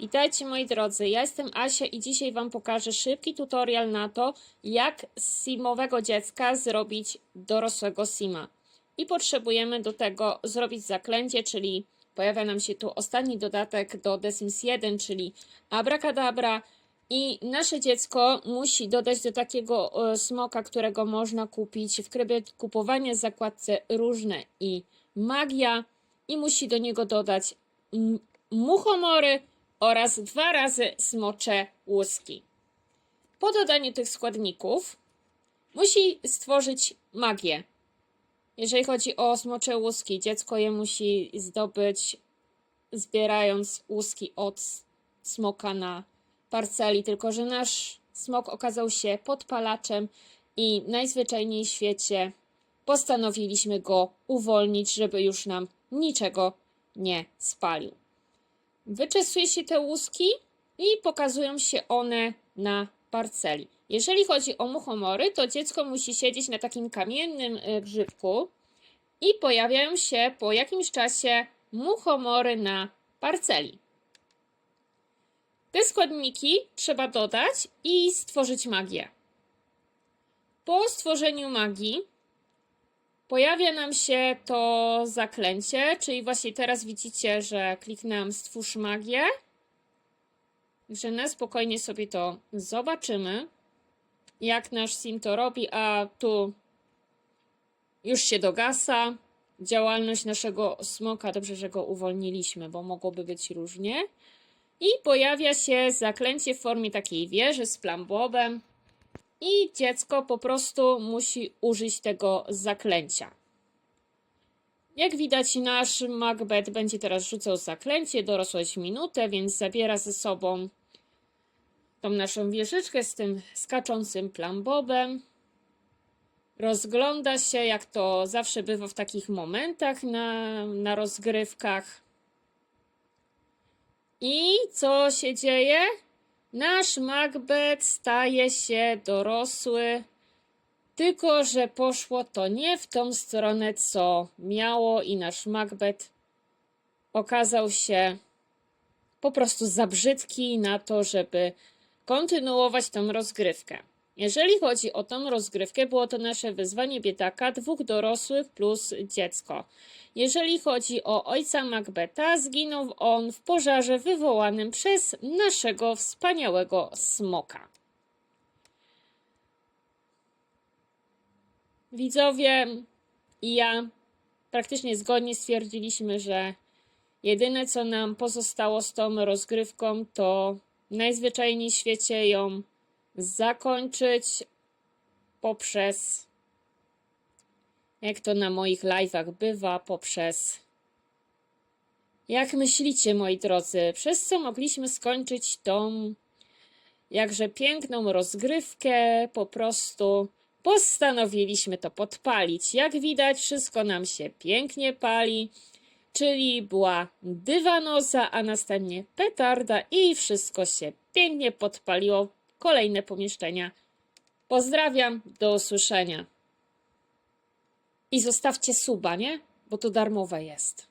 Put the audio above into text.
Witajcie moi drodzy, ja jestem Asia i dzisiaj Wam pokażę szybki tutorial na to, jak z simowego dziecka zrobić dorosłego sima. I potrzebujemy do tego zrobić zaklęcie, czyli pojawia nam się tu ostatni dodatek do The Sims 1, czyli Abracadabra. I nasze dziecko musi dodać do takiego e, smoka, którego można kupić w trybie kupowania zakładce różne i magia. I musi do niego dodać muchomory oraz dwa razy smocze łuski. Po dodaniu tych składników musi stworzyć magię. Jeżeli chodzi o smocze łuski, dziecko je musi zdobyć zbierając łuski od smoka na parceli, tylko że nasz smok okazał się podpalaczem i najzwyczajniej w świecie postanowiliśmy go uwolnić, żeby już nam niczego nie spalił. Wyczesuje się te łuski i pokazują się one na parceli. Jeżeli chodzi o muchomory, to dziecko musi siedzieć na takim kamiennym y, grzybku i pojawiają się po jakimś czasie muchomory na parceli. Te składniki trzeba dodać i stworzyć magię. Po stworzeniu magii pojawia nam się to zaklęcie, czyli właśnie teraz widzicie, że kliknęłam stwórz magię. Że na spokojnie sobie to zobaczymy, jak nasz sim to robi, a tu już się dogasa. Działalność naszego smoka, dobrze, że go uwolniliśmy, bo mogłoby być różnie. I pojawia się zaklęcie w formie takiej wieży z plambobem. I dziecko po prostu musi użyć tego zaklęcia. Jak widać, nasz Macbeth będzie teraz rzucał zaklęcie, dorosłość minutę, więc zabiera ze sobą tą naszą wieżyczkę z tym skaczącym plambobem. Rozgląda się, jak to zawsze bywa w takich momentach na, na rozgrywkach. I co się dzieje? Nasz Macbeth staje się dorosły, tylko że poszło to nie w tą stronę, co miało, i nasz Macbeth okazał się po prostu za brzydki na to, żeby kontynuować tą rozgrywkę. Jeżeli chodzi o tą rozgrywkę, było to nasze wyzwanie biedaka, dwóch dorosłych plus dziecko. Jeżeli chodzi o ojca Macbeta, zginął on w pożarze wywołanym przez naszego wspaniałego smoka. Widzowie i ja praktycznie zgodnie stwierdziliśmy, że jedyne co nam pozostało z tą rozgrywką to najzwyczajniej w świecie ją zakończyć poprzez, jak to na moich live'ach bywa, poprzez. Jak myślicie, moi drodzy, przez co mogliśmy skończyć tą jakże piękną rozgrywkę? Po prostu postanowiliśmy to podpalić. Jak widać, wszystko nam się pięknie pali, czyli była dywanoza, a następnie petarda i wszystko się pięknie podpaliło. Kolejne pomieszczenia. Pozdrawiam, do usłyszenia. I zostawcie suba, nie? Bo to darmowe jest.